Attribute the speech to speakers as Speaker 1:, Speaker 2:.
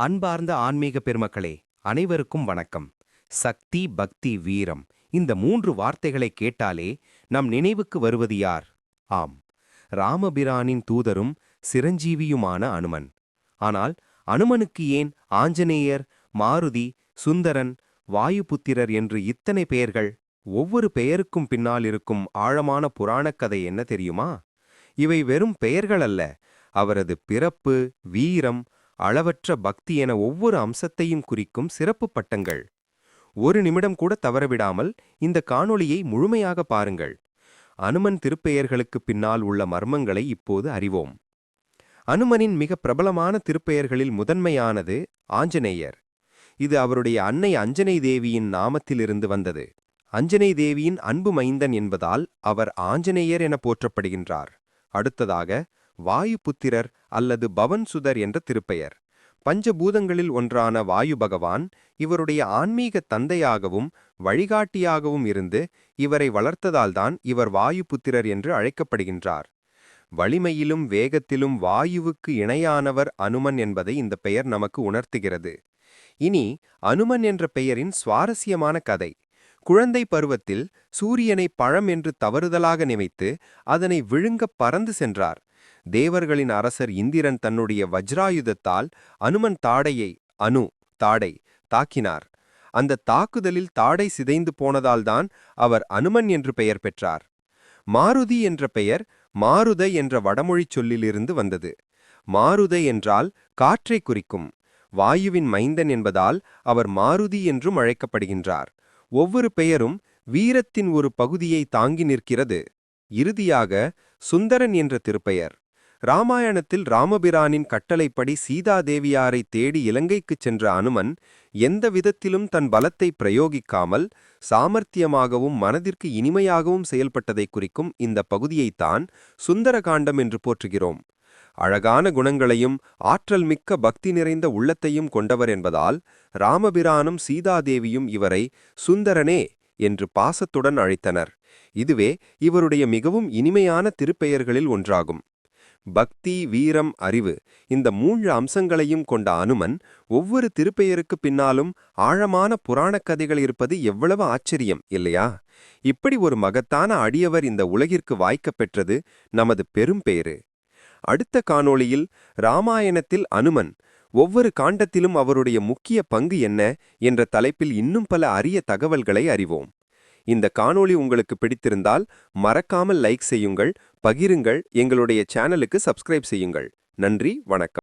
Speaker 1: அன்பார்ந்த ஆன்மீக பெருமக்களே அனைவருக்கும் வணக்கம். சக்தி பக்தி வீரம் இந்த மூன்று வார்த்தைகளை கேட்டாலே நம் நினைவுக்கு வருவது யார்? ஆம் ராமபிரானின் தூதரும் சிரஞ்சீவியுமான அனுமன். ஆனால் அனுமனுக்கு ஏன் ஆஞ்சநேயர் மாருதி சுந்தரன் வாயுபுத்திரர் என்று இத்தனை பெயர்கள்? ஒவ்வொரு பெயருக்கும் பின்னால் இருக்கும் ஆழமான புராணக் கதை என்ன தெரியுமா? இவை வெறும் பெயர்கள் அல்ல அவரது பிறப்பு வீரம் அளவற்ற பக்தி என ஒவ்வொரு அம்சத்தையும் குறிக்கும் சிறப்பு பட்டங்கள். ஒரு நிமிடம் கூட தவறவிடாமல் இந்த காணொளியை முழுமையாக பாருங்கள். அனுமன் திருப்பெயர்களுக்கு பின்னால் உள்ள மர்மங்களை இப்போது அறிவோம். அனுமனின் மிக பிரபலமான திருப்பெயர்களில் முதன்மையானது ஆஞ்சநேயர். இது அவருடைய அன்னை அஞ்சனை தேவியின் நாமத்திலிருந்து வந்தது. அஞ்சனை தேவியின் அன்பு மைந்தன் என்பதால் அவர் ஆஞ்சநேயர் என போற்றப்படுகின்றார். அடுத்ததாக வாயுபுத்திரர் அல்லது பவன்சுதர் என்ற திருப்பெயர். பஞ்சபூதங்களில் ஒன்றான வாயு பகவான் இவருடைய ஆன்மீக தந்தையாகவும் வழிகாட்டியாகவும் இருந்து இவரை வளர்த்ததால்தான் இவர் வாயுபுத்திரர் என்று அழைக்கப்படுகின்றார். வலிமையிலும் வேகத்திலும் வாயுவுக்கு இணையானவர் அனுமன் என்பதை இந்த பெயர் நமக்கு உணர்த்துகிறது. இனி அனுமன் என்ற பெயரின் சுவாரஸ்யமான கதை. குழந்தை பருவத்தில் சூரியனை பழம் என்று தவறுதலாக நினைத்து அதனை விழுங்கப் பறந்து சென்றார். தேவர்களின் அரசர் இந்திரன் தன்னுடைய வஜ்ராயுதத்தால் அனுமன் தாடையை அனு தாடை தாக்கினார். அந்த தாக்குதலில் தாடை சிதைந்து போனதால்தான் அவர் அனுமன் என்று பெயர் பெற்றார். மாருதி என்ற பெயர் மாருத என்ற வடமொழிச் சொல்லிலிருந்து வந்தது. மாருத என்றால் காற்றை குறிக்கும். வாயுவின் மைந்தன் என்பதால் அவர் மாருதி என்றும் அழைக்கப்படுகின்றார். ஒவ்வொரு பெயரும் வீரத்தின் ஒரு பகுதியை தாங்கி நிற்கிறது. இறுதியாக சுந்தரன் என்ற திருப்பெயர். ராமாயணத்தில் ராமபிரானின் கட்டளைப்படி சீதாதேவியாரை தேடி இலங்கைக்குச் சென்ற அனுமன் எந்த விதத்திலும் தன் பலத்தை பிரயோகிக்காமல் சாமர்த்தியமாகவும் மனதிற்கு இனிமையாகவும் செயல்பட்டதை குறிக்கும் இந்த பகுதியைத்தான் சுந்தரகாண்டம் என்று போற்றுகிறோம். அழகான குணங்களையும் ஆற்றல் மிக்க பக்தி நிறைந்த உள்ளத்தையும் கொண்டவர் என்பதால் ராமபிரானும் சீதாதேவியும் இவரை சுந்தரனே என்று பாசத்துடன் அழைத்தனர். இதுவே இவருடைய மிகவும் இனிமையான திருப்பெயர்களில் ஒன்றாகும். பக்தி வீரம் அறிவு இந்த மூன்று அம்சங்களையும் கொண்ட அனுமன் ஒவ்வொரு திருப்பெயருக்கு பின்னாலும் ஆழமான புராணக் கதைகள் இருப்பது எவ்வளவு ஆச்சரியம் இல்லையா? இப்படி ஒரு மகத்தான அடியவர் இந்த உலகிற்கு வாய்க்கப் பெற்றது நமது பெரும் பெயரு அடுத்த காணொளியில் ராமாயணத்தில் அனுமன் ஒவ்வொரு காண்டத்திலும் அவருடைய முக்கிய பங்கு என்ன என்ற தலைப்பில் இன்னும் பல அரிய தகவல்களை அறிவோம். இந்த காணொளி உங்களுக்கு பிடித்திருந்தால் மறக்காமல் லைக் செய்யுங்கள் பகிருங்கள் எங்களுடைய சேனலுக்கு சப்ஸ்கிரைப் செய்யுங்கள். நன்றி வணக்கம்.